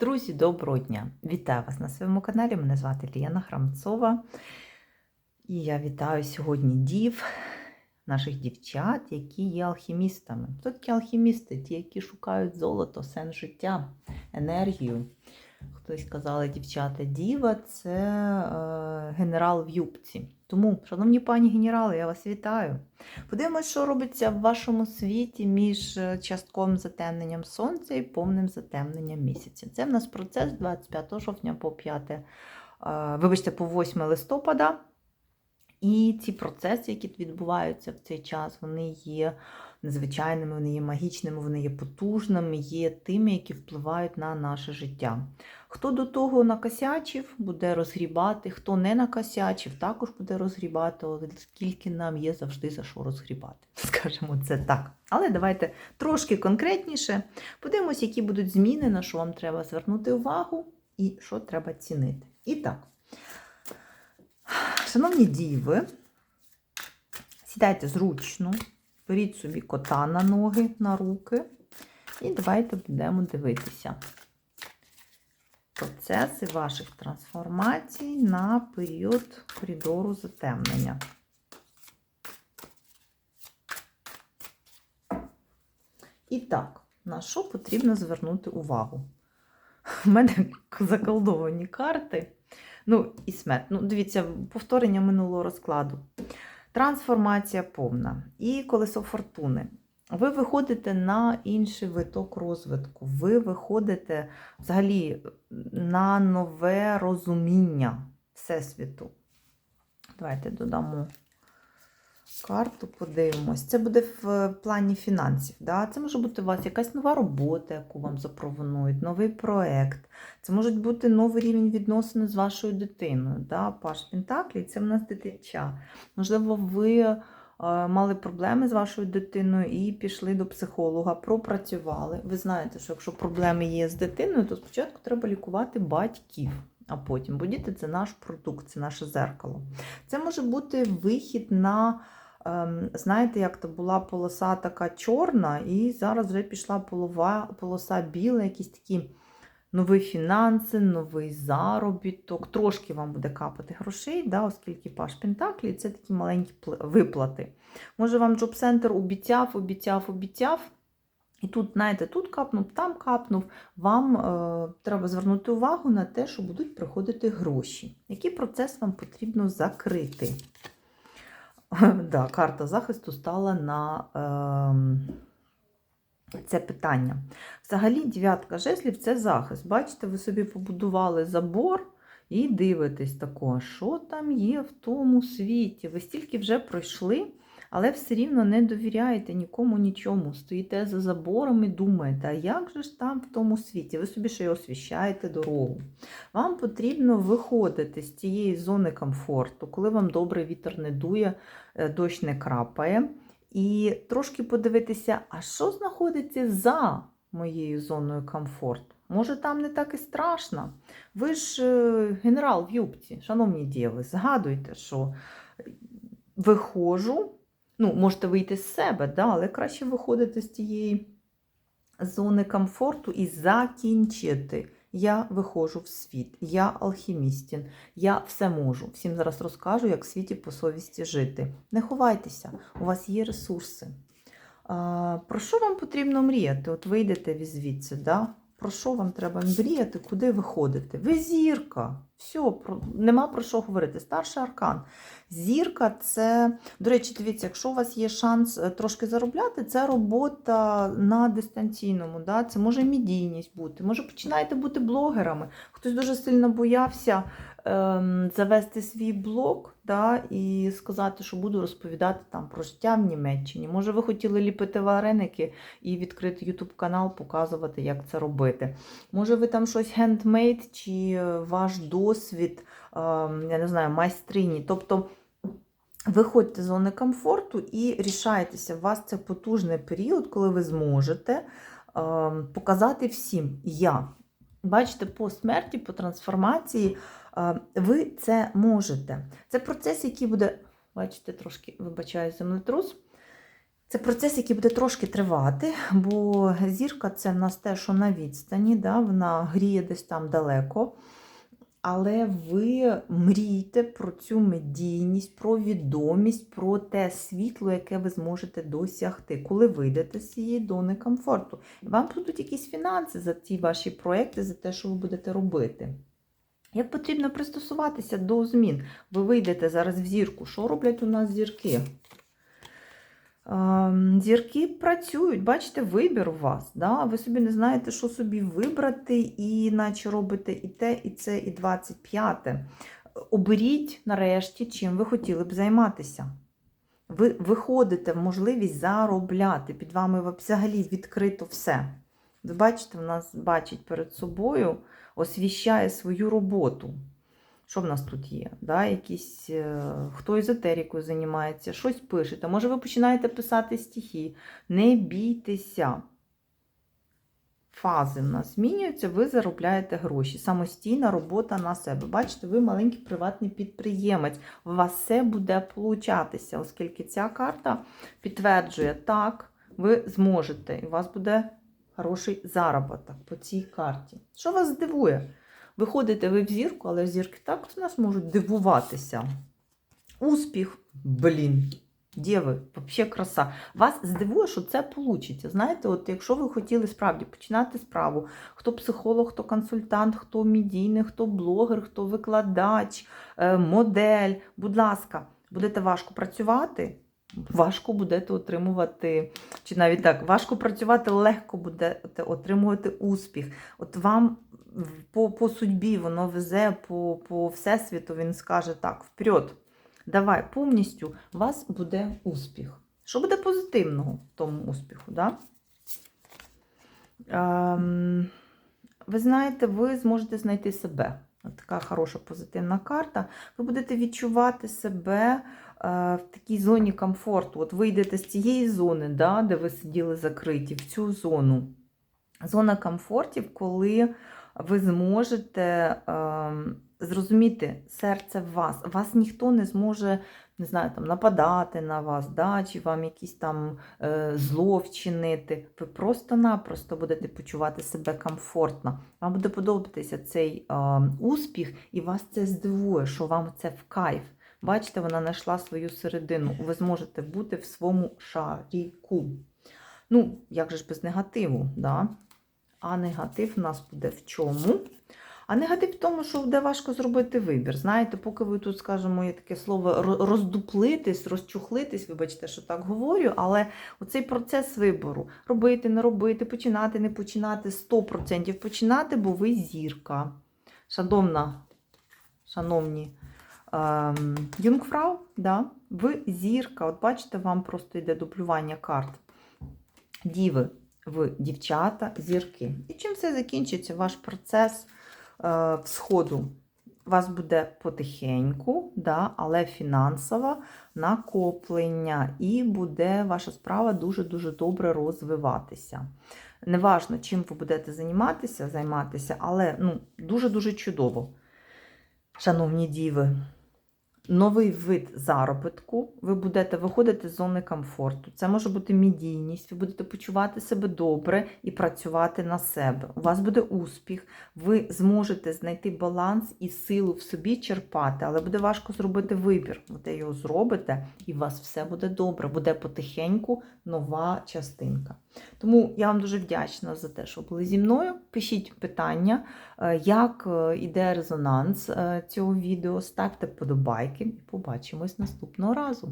Друзі, доброго дня! Вітаю вас на своєму каналі. Мене звати Ліяна Храмцова. І я вітаю сьогодні дів, наших дівчат, які є алхімістами. Хто такі алхімісти? Ті, які шукають золото, сенс життя, енергію. Хтось казали, дівчата, діва це е, генерал в юбці. Тому, шановні пані генерали, я вас вітаю. Подивимось, що робиться в вашому світі між е, частковим затемненням сонця і повним затемненням місяця. Це в нас процес 25 жовтня по 5, е, вибачте, по 8 листопада. І ці процеси, які відбуваються в цей час, вони є незвичайними, вони є магічними, вони є потужними, є тими, які впливають на наше життя. Хто до того накосячив, буде розгрібати, хто не накосячив, також буде розгрібати, оскільки нам є завжди за що розгрібати. Скажімо це так. Але давайте трошки конкретніше подивимось, які будуть зміни, на що вам треба звернути увагу і що треба цінити. І так. Шановні діви, сідайте зручно, беріть собі кота на ноги, на руки, і давайте будемо дивитися процеси ваших трансформацій на період коридору затемнення. І так, на що потрібно звернути увагу? У мене заколдовані карти. Ну, і смерть. Ну, дивіться, повторення минулого розкладу. Трансформація повна. І колесо фортуни. Ви виходите на інший виток розвитку. Ви виходите взагалі на нове розуміння Всесвіту. Давайте додамо карту, подивимось. Це буде в плані фінансів. Да? Це може бути у вас якась нова робота, яку вам запропонують, новий проєкт. Це може бути новий рівень відносин з вашою дитиною. Да? Паш Пентаклі це в нас дитинча. Можливо, ви мали проблеми з вашою дитиною і пішли до психолога, пропрацювали. Ви знаєте, що якщо проблеми є з дитиною, то спочатку треба лікувати батьків. А потім, бо діти це наш продукт, це наше зеркало. Це може бути вихід на, знаєте, як то була полоса така чорна, і зараз вже пішла полова, полоса біла, якісь такі нові фінанси, новий заробіток. Трошки вам буде капати грошей, да, оскільки паш Пентаклі це такі маленькі виплати. Може, вам Джоб-центр обіцяв, обіцяв, обіцяв. І тут, знаєте, тут капнув, там капнув, вам е, треба звернути увагу на те, що будуть приходити гроші. Який процес вам потрібно закрити? да, Карта захисту стала на е, це питання. Взагалі, дев'ятка жезлів це захист. Бачите, ви собі побудували забор і дивитесь такого, що там є в тому світі. Ви стільки вже пройшли але все рівно не довіряєте нікому нічому. Стоїте за забором і думаєте, а як же ж там в тому світі? Ви собі ще й освіщаєте дорогу. Вам потрібно виходити з цієї зони комфорту, коли вам добре вітер не дує, е, дощ не крапає. І трошки подивитися, а що знаходиться за моєю зоною комфорту? Може, там не так і страшно. Ви ж е, генерал в юбці, шановні діви, згадуйте, що виходжу Ну, можете вийти з себе, да, але краще виходити з тієї зони комфорту і закінчити. Я виходжу в світ, я алхімістін, я все можу. Всім зараз розкажу, як в світі по совісті жити. Не ховайтеся, у вас є ресурси. Про що вам потрібно мріяти? От вийдете звідси, да? Про що вам треба мріяти, куди ви ходите? Ви зірка. Все, про, нема про що говорити. Старший аркан. Зірка це, до речі, дивіться, якщо у вас є шанс е, трошки заробляти, це робота на дистанційному. Да? Це може медійність бути, може починаєте бути блогерами. Хтось дуже сильно боявся завести свій блог да, і сказати, що буду розповідати там про життя в Німеччині. Може, ви хотіли ліпити вареники і відкрити YouTube канал, показувати, як це робити. Може, ви там щось хендмейд чи е, ваш досвід, ем, я не знаю, майстрині. Тобто. Виходьте з зони комфорту і рішайтеся, у вас це потужний період, коли ви зможете е, показати всім я. Бачите, по смерті, по трансформації ви це можете. Це процес, який буде, бачите, трошки вибачаю землетрус. Це процес, який буде трошки тривати, бо зірка це в нас те, що на відстані, да, вона гріє десь там далеко. Але ви мрійте про цю медійність, про відомість, про те світло, яке ви зможете досягти, коли вийдете з цієї зони комфорту. Вам будуть якісь фінанси за ці ваші проекти, за те, що ви будете робити. Як потрібно пристосуватися до змін? Ви вийдете зараз в зірку. Що роблять у нас зірки? Ем, Зірки працюють, бачите, вибір у вас. Да? Ви собі не знаєте, що собі вибрати, і наче робите і те, і це, і 25-те. Оберіть нарешті, чим ви хотіли б займатися. Ви виходите в можливість заробляти. Під вами взагалі відкрито все. Ви бачите, в нас бачить перед собою, освіщає свою роботу. Що в нас тут є? Да? Якісь, е, хто езотерикою займається, щось пишете. Може, ви починаєте писати стихи. Не бійтеся. Фази в нас змінюються, ви заробляєте гроші. Самостійна робота на себе. Бачите, ви маленький приватний підприємець. У вас все буде получатися, оскільки ця карта підтверджує, так, ви зможете, і у вас буде хороший заробіток по цій карті. Що вас здивує? Виходите ви в зірку, але зірки так у нас можуть дивуватися. Успіх, блін, діви, взагалі краса. Вас здивує, що це вийде. Знаєте, от якщо ви хотіли справді починати справу, хто психолог, хто консультант, хто медійний, хто блогер, хто викладач, е, модель, будь ласка, будете важко працювати. Важко будете отримувати, чи навіть так, важко працювати, легко будете отримувати успіх. От вам по, по судьбі воно везе, по, по всесвіту він скаже так, вперед, давай повністю, у вас буде успіх. Що буде позитивного в тому успіху? Да? Ем, ви знаєте, ви зможете знайти себе. Така хороша позитивна карта. Ви будете відчувати себе в такій зоні комфорту. От ви йдете з цієї зони, да, де ви сиділи закриті, в цю зону. Зона комфортів, коли ви зможете е, зрозуміти серце в вас. Вас ніхто не зможе не знаю, там, нападати на вас, да, чи вам якісь там е, зло вчинити. Ви просто-напросто будете почувати себе комфортно. Вам буде подобатися цей е, успіх, і вас це здивує, що вам це в кайф. Бачите, вона знайшла свою середину. Ви зможете бути в своєму шаріку. Ну, як же ж без негативу, да? А негатив у нас буде в чому? А негатив в тому, що буде важко зробити вибір. Знаєте, поки ви тут, скажімо, є таке слово роздуплитись, розчухлитись, вибачте, що так говорю, але оцей процес вибору робити, не робити, починати, не починати, 100% починати, бо ви зірка. Шановна, шановні юнгфрау, да, ви зірка. От бачите, вам просто йде дублювання карт. Діви, ви дівчата, зірки. І чим все закінчиться, ваш процес е, всходу у вас буде потихеньку, да, але фінансове накоплення, і буде ваша справа дуже-дуже добре розвиватися. Неважно, чим ви будете займатися, займатися, але ну, дуже-дуже чудово. Шановні діви, новий вид заробітку, ви будете виходити з зони комфорту. Це може бути медійність, ви будете почувати себе добре і працювати на себе. У вас буде успіх, ви зможете знайти баланс і силу в собі черпати, але буде важко зробити вибір. Ви його зробите, і у вас все буде добре. Буде потихеньку нова частинка. Тому я вам дуже вдячна за те, що були зі мною. Пишіть питання, е, як е, іде резонанс е, цього відео. Ставте вподобайки і побачимось наступного разу.